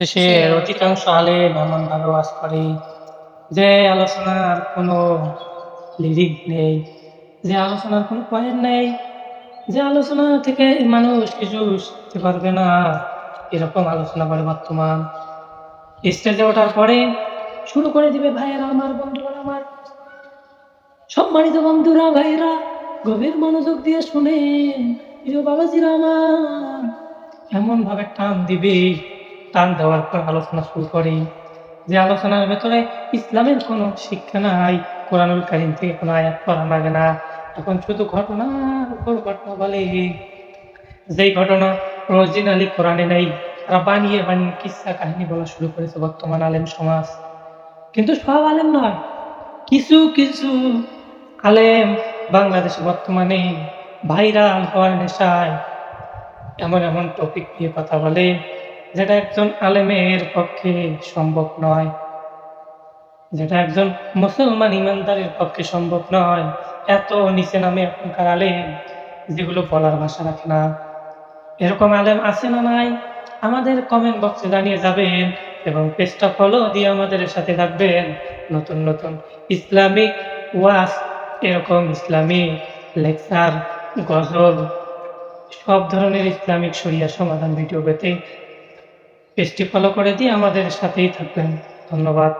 দেশের অধিকাংশ আলেম এমনভাবে ওয়াজ করে। যে আলোচনার কোনো লিরিক নেই যে আলোচনার কোনো পয়েন্ট নেই যে আলোচনা থেকে মানুষ কিছু শিখতে পারবে না এরকম আলোচনা করে বর্তমান। স্টেজে ওঠার পরে শুরু করে দিবে ভাইয়েরা আমার বন্ধুরা আমার সম্মানিত বন্ধুরা ভাইয়েরা গভীর মনোযোগ দিয়ে প্রিয় বাবাজিরা আমার। এমন ভাবে টান দিবে। টান দেওয়ার পর আলোচনা শুরু করে। যে আলোচনার ভেতরে ইসলামের কোনো শিক্ষা নাই, কোরআনুল কারিম থেকে কোনো আয়াত পড়া লাগে না। এখন শুধু ঘটনার উপর ঘটনা বলে। যেই ঘটনা অরিজিনালি কোরআনে নেই তারা বানিয়ে বানিয়ে কিসা কাহিনী বলা শুরু করেছে বর্তমান আলেম সমাজ। কিন্তু সব আলেম নয়, কিছু কিছু আলেম বাংলাদেশে বর্তমানে ভাইরাল হওয়ার নেশায় এমন এমন টপিক নিয়ে কথা বলে। যেটা একজন আলেমের পক্ষে সম্ভব নয়, যেটা একজন মুসলমান ইমানদারের পক্ষে সম্ভব নয়। এত নিচে নামে এখনকার আলেম, যেগুলো বলার ভাষা রাখে না। এরকম আলেম আছে না নাই? আমাদের কমেন্ট বক্সে জানিয়ে যাবেন এবং পেজটা ফলো দিয়ে আমাদের সাথে থাকবেন। নতুন নতুন ইসলামিক ওয়াজ, এরকম ইসলামিক লেকচার, গজল, সব ধরনের ইসলামিক সরিয়া সমাধান ভিডিও পেতে পেজটি ফলো করে দিয়ে আমাদের সাথেই থাকবেন। ধন্যবাদ।